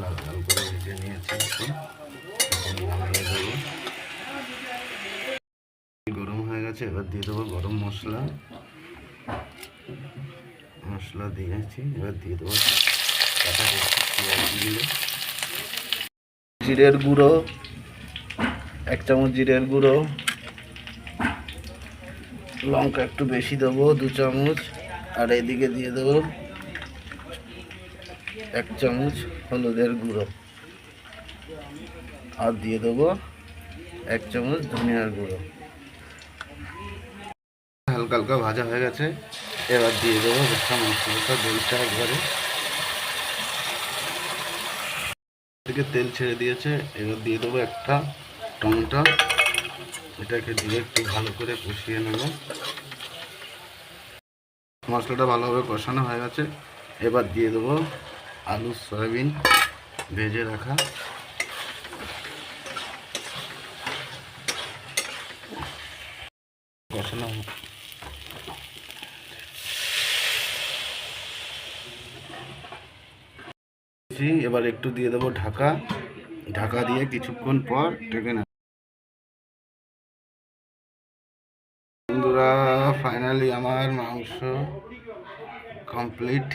লাল লাল করে ভেজে নিয়েছি গরম হয়ে গেছে, এবার দিয়ে দেবো গরম মশলা। মশলা দিয়েছি, এবার দিয়ে দেবো জিরের গুঁড়ো, এক চামচ জিরের গুঁড়ো। লঙ্কা একটু বেশি দেবো, দু চামচ, আর এদিকে দিয়ে দেবো এক চামচ হলুদের গুঁড়ো। আর দিয়ে দেবো এক চামচ ধনিয়ার গুঁড়ো। হালকা হালকা ভাজা হয়ে গেছে, এবার দিয়ে দেবো একটা মশলাটা দইটা একবারে। তেল ছেড়ে দিয়েছে, এবার দিয়ে দেবো একটা টমেটো। এটাকে দিয়ে একটু ভালো করে কষিয়ে নেব। মশলাটা ভালোভাবে কষানো হয়ে গেছে। এবার দিয়ে দেবো আলু, সয়াবিন ভেজে রাখা। কষানো এবার একটু দিয়ে দেবো ঢাকা। ঢাকা দিয়ে কিছুক্ষণ পর ঢেকে বন্ধুরা ফাইনালি আমার মাংস কমপ্লিট